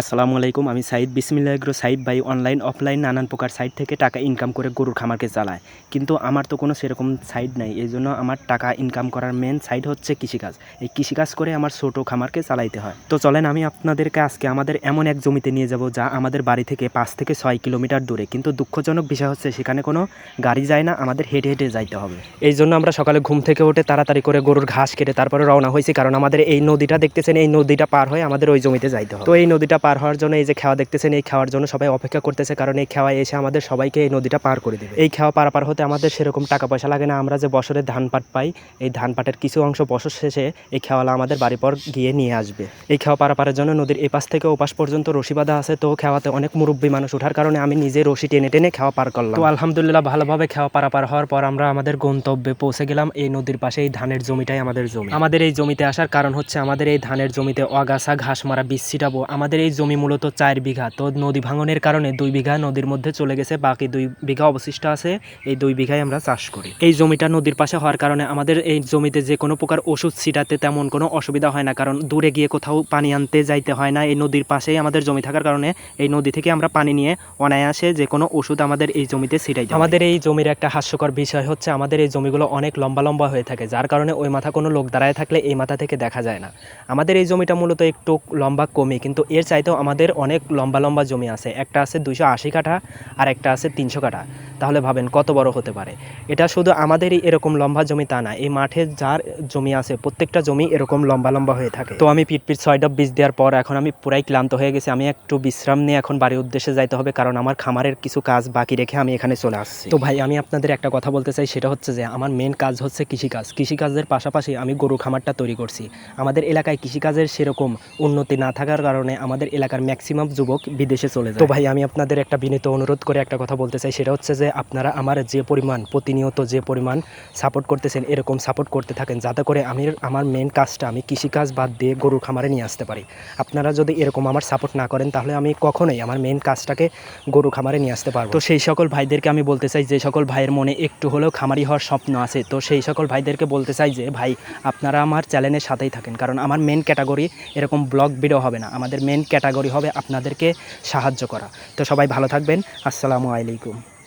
আসসালামু আলাইকুম, আমি সাইদ। বিসমিল্লা এগ্রো সাইদ ভাই অনলাইন অফলাইন নানান প্রকার সাইট থেকে টাকা ইনকাম করে গরুর খামারকে চালায়। কিন্তু আমার তো কোনো সেরকম সাইট নাই, এই জন্য আমার টাকা ইনকাম করার মেন সাইট হচ্ছে কৃষিকাজ। এই কৃষিকাজ করে আমার ছোটো খামারকে চালাইতে হয়। তো চলেন আমি আপনাদেরকে আজকে আমাদের এমন এক জমিতে নিয়ে যাব, যা আমাদের বাড়ি থেকে পাঁচ থেকে ছয় কিলোমিটার দূরে। কিন্তু দুঃখজনক বিষয় হচ্ছে, সেখানে কোনো গাড়ি যায় না, আমাদের হেঁটে হেঁটে যাইতে হবে। এই জন্য আমরা সকালে ঘুম থেকে উঠে তাড়াতাড়ি করে গরুর ঘাস কেটে তারপরে রওনা হয়েছি, কারণ আমাদের এই নদীটা, দেখতেছেন, এই নদীটা পার হয়ে আমাদের ওই জমিতে যাইতে হবে। তো এই নদীটা পার হওয়ার জন্য, এই যে খেওয়া দেখতেছেন, এই খাওয়ার জন্য সবাই অপেক্ষা করতেছে, কারণ এই খেওয়া এসে আমাদের সবাইকে এই নদীটা পার করে দেবে। এই খেওয়া পারাপার হতে আমাদের সেরকম টাকা পয়সা লাগে না। আমরা যে বছরে ধান পাট পাই, এই ধান পাটের কিছু অংশ বছর শেষে এই খেওয়ালা আমাদের বাড়ি পর গিয়ে নিয়ে আসবে। এই খেওয়া পারাপারের জন্য নদীর এপাশ থেকে ওপাশ পর্যন্ত রশি বাঁধা আছে। তো খেওয়াতে অনেক মুরব্বী মানুষ ওঠার কারণে আমি নিজে রশি টেনে টেনে খেওয়া পার করলাম। তো আলহামদুলিল্লাহ ভালোভাবে খেওয়া পারাপার হওয়ার পর আমরা আমাদের গন্তব্যে পৌঁছে গেলাম এই নদীর পাশে। এই ধানের জমিটাই আমাদের জমি। আমাদের এই জমিতে আসার কারণ হচ্ছে আমাদের এই ধানের জমিতে অগাছা ঘাস মারা বীজ আমাদের এই জমি মূলত চার বিঘা। তো নদী ভাঙনের কারণে দুই বিঘা নদীর মধ্যে চলে গেছে, বাকি দুই বিঘা অবশিষ্ট আছে, এই দুই বিঘায় আমরা চাষ করি। এই জমিটা নদীর পাশে হওয়ার কারণে আমাদের এই জমিতে যে কোনো প্রকার ওষুধ ছিটাতে তেমন কোনো অসুবিধা হয় না, কারণ দূরে গিয়ে কোথাও পানি আনতে যাইতে হয় না। এই নদীর পাশেই আমাদের জমি থাকার কারণে এই নদী থেকে আমরা পানি নিয়ে অনায়াসে যে কোনো ওষুধ আমাদের এই জমিতে ছিটাই আমাদের এই জমির একটা হাস্যকর বিষয় হচ্ছে, আমাদের এই জমিগুলো অনেক লম্বা লম্বা হয়ে থাকে, যার কারণে ওই মাথা কোনো লোক দাঁড়ায় থাকলে এই মাথা থেকে দেখা যায় না। আমাদের এই জমিটা মূলত একটু লম্বা কমে, কিন্তু এর চাইতেও আমাদের অনেক লম্বা লম্বা জমি আছে। একটা আছে দুশো আশি কাঠা আর একটা আছে তিনশো কাঠা। তাহলে ভাবেন কত বড় হতে পারে? এটা শুধু আমাদেরই এরকম লম্বা জমি তা না, এই মাঠে যার জমি আছে, প্রত্যেকটা জমি এরকম লম্বা লম্বা হয়ে থাকে। তো আমি পিট পিট ছয় ডাব বীজ দেওয়ার পর এখন আমি পুরাই ক্লান্ত হয়ে গেছি। আমি একটু বিশ্রাম নিয়ে এখন বাড়ির উদ্দেশ্যে যাইতে হবে, কারণ আমার খামারের কিছু কাজ বাকি রেখে আমি এখানে চলে আসছি। তো ভাই, আমি আপনাদের একটা কথা বলতে চাই, সেটা হচ্ছে যে আমার মেন কাজ হচ্ছে কৃষিকাজ। কৃষিকাজের পাশাপাশি আমি গরু খামারটা তৈরি করছি। আমাদের এলাকায় কৃষিকাজের সেরকম উন্নতি না থাকার কারণে আমাদের এলাকার ম্যাক্সিমাম যুবক বিদেশে চলে যায়। তো ভাই আমি আপনাদের একটা বিনীত অনুরোধ করে একটা কথা বলতে চাই। সেটা হচ্ছে যে আপনারা আমার যে পরিমাণ প্রতিনিয়ত যে পরিমাণ সাপোর্ট করতেছেন এরকম সাপোর্ট করতে থাকেন যাতে করে আমি আমার মেন কাজটা আমি কৃষিকাজ বাদ দিয়ে গরুর খামারে নিয়ে আসতে পারি। আপনারা যদি এরকম আমার সাপোর্ট না করেন তাহলে আমি কখনোই আমার মেন কাজটাকে গরু খামারে নিয়ে আসতে পারব তো সেই সকল ভাইদেরকে আমি বলতে চাই যে সকল ভাইয়ের মনে একটু হলেও খামারি হওয়ার স্বপ্ন আছে তো সেই সকল ভাইদেরকে বলতে চাই যে ভাই আপনারা আমার চ্যানেলের সাথেই থাকেন। কারণ আমার মেন ক্যাটাগরি এরকম ব্লগ ভিডিও হবে না। আমাদের মেন ক্যাটাগরি হবে আপনাদেরকে সাহায্য করা। তো সবাই ভালো থাকবেন। আসসালামু আলাইকুম।